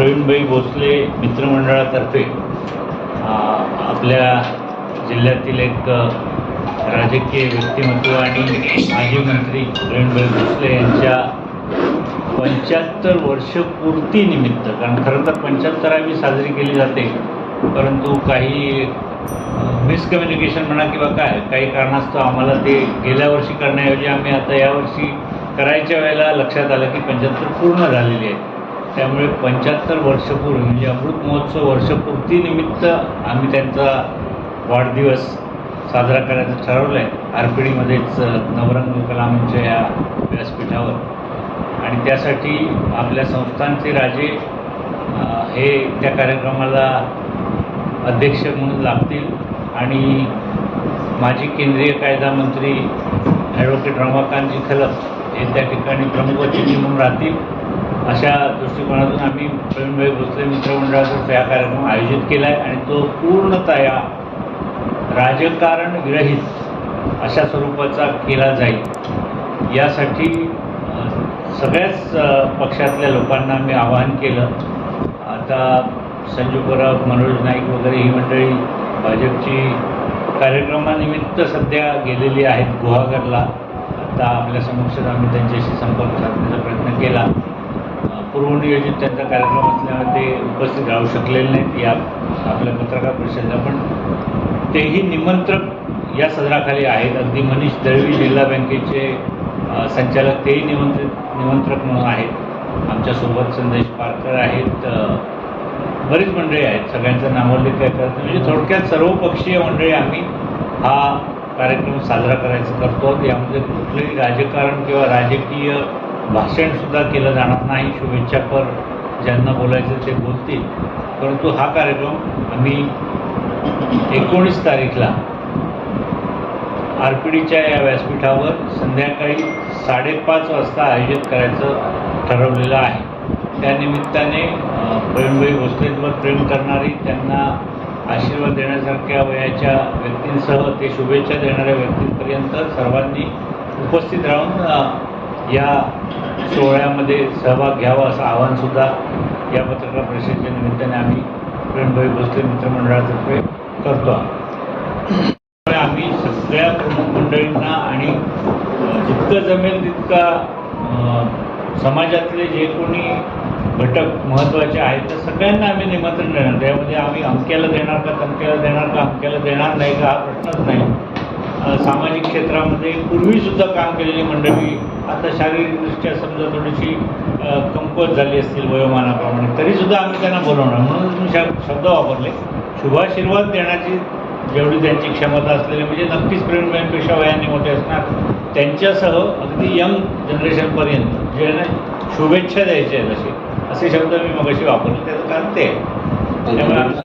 प्रवीणभाई भोसले मित्रमंडळातर्फे आपल्या जिल्ह्यातील एक राजकीय व्यक्तिमत्व आणि माजी मंत्री प्रवीणभाई भोसले यांच्या पंच्याहत्तर वर्षपूर्तीनिमित्त कारण खरं तर पंच्याहत्तरावी साजरी केली जाते परंतु काही मिसकम्युनिकेशन म्हणा किंवा काय काही कारणास्तव आम्हाला ते गेल्या वर्षी करण्याऐवजी आम्ही आता यावर्षी करायच्या वेळेला लक्षात आलं की पंच्याहत्तर पूर्ण झालेली आहे. त्यामुळे पंच्याहत्तर वर्षपूर्वी म्हणजे अमृत महोत्सव वर्षपूर्तीनिमित्त आम्ही त्यांचा वाढदिवस साजरा करायचं ठरवलं आहे आर पी डीमध्येच नवरंग कलामांच्या या व्यासपीठावर. आणि त्यासाठी आपल्या संस्थांचे राजे हे त्या कार्यक्रमाला अध्यक्ष म्हणून लागतील. आणि माजी केंद्रीय कायदा मंत्री ॲडव्होकेट रमाकांतजी खलप हे त्या ठिकाणी प्रमुख अतिथी म्हणून राहतील. अशा दृष्टिकोनातून आम्ही प्रवीणभाई भोसले मित्रमंडळातर्फे हा कार्यक्रम आयोजित केला आहे आणि तो पूर्णतया राजकारण विरहित अशा स्वरूपाचा केला जाईल. यासाठी सगळ्याच पक्षातल्या लोकांना मी आवाहन केलं. आता संजू परब मनोज नाईक वगैरे ही मंडळी भाजपची कार्यक्रमानिमित्त सध्या गेलेली आहेत गुहागरला. आता आपल्या समक्षात आम्ही त्यांच्याशी संपर्क साधण्याचा प्रयत्न केला. पूर्वनियोजित त्यांचा कार्यक्रम असल्यामुळे ते उपस्थित राहू शकलेले नाहीत. या आपल्या पत्रकार परिषदेला पण तेही निमंत्रक या सदराखाली आहेत. अगदी मनीष दळवी जिल्हा बँकेचे संचालक तेही निमंत्रित निमंत्रक म्हणून आहेत. आमच्यासोबत संदेश पारकर आहेत. बरीच मंडळी आहेत. सगळ्यांचं नामोल्लेख करत म्हणजे थोडक्यात सर्वपक्षीय मंडळी आम्ही हा कार्यक्रम साजरा करायचा करतो. यामध्ये कुठलंही राजकारण किंवा राजकीय भाषणसुद्धा केलं जाणार नाही. शुभेच्छापर ज्यांना बोलायचं ते बोलतील. परंतु हा कार्यक्रम आम्ही एकोणीस तारीखला आर पी डीच्या या व्यासपीठावर संध्याकाळी साडेपाच वाजता आयोजित करायचं ठरवलेलं आहे. त्यानिमित्ताने प्रेमभाई भोसलेंवर प्रेम करणारी त्यांना आशीर्वाद देण्यासारख्या वयाच्या व्यक्तींसह ते शुभेच्छा देणाऱ्या व्यक्तींपर्यंत सर्वांनी उपस्थित राहून या सोहळ्यामध्ये सहभाग घ्यावा असं आवाहनसुद्धा या पत्रकार परिषदेच्या निमित्ताने आम्ही प्रवीणभाई भोसले मित्रमंडळातर्फे करतो आहोत. त्यामुळे आम्ही सगळ्या प्रमुख मंडळींना आणि जितकं जमेल तितका समाजातले जे कोणी घटक महत्त्वाचे आहेत त्या सगळ्यांना आम्ही निमंत्रण देणार. त्यामध्ये आम्ही अमक्याला देणार का तमक्याला देणार का अमक्याला देणार नाही का हा प्रश्नच नाही. सामाजिक क्षेत्रामध्ये पूर्वीसुद्धा काम केलेली मंडळी आता शारीरिकदृष्ट्या समजा थोडीशी कमकुवत झाली असतील वयोमानाप्रमाणे तरीसुद्धा आम्ही त्यांना बोलवणार. म्हणून तुम्ही शब- शब्द वापरले. शुभाशीर्वाद देण्याची जेवढी त्यांची क्षमता असलेली म्हणजे नक्कीच प्रेमपेक्षा वयाने मोठे असणार त्यांच्यासह अगदी यंग जनरेशनपर्यंत जे शुभेच्छा द्यायच्या आहेत असे असे शब्द मी मगाशी वापरले त्याचं कारण ते त्यामुळे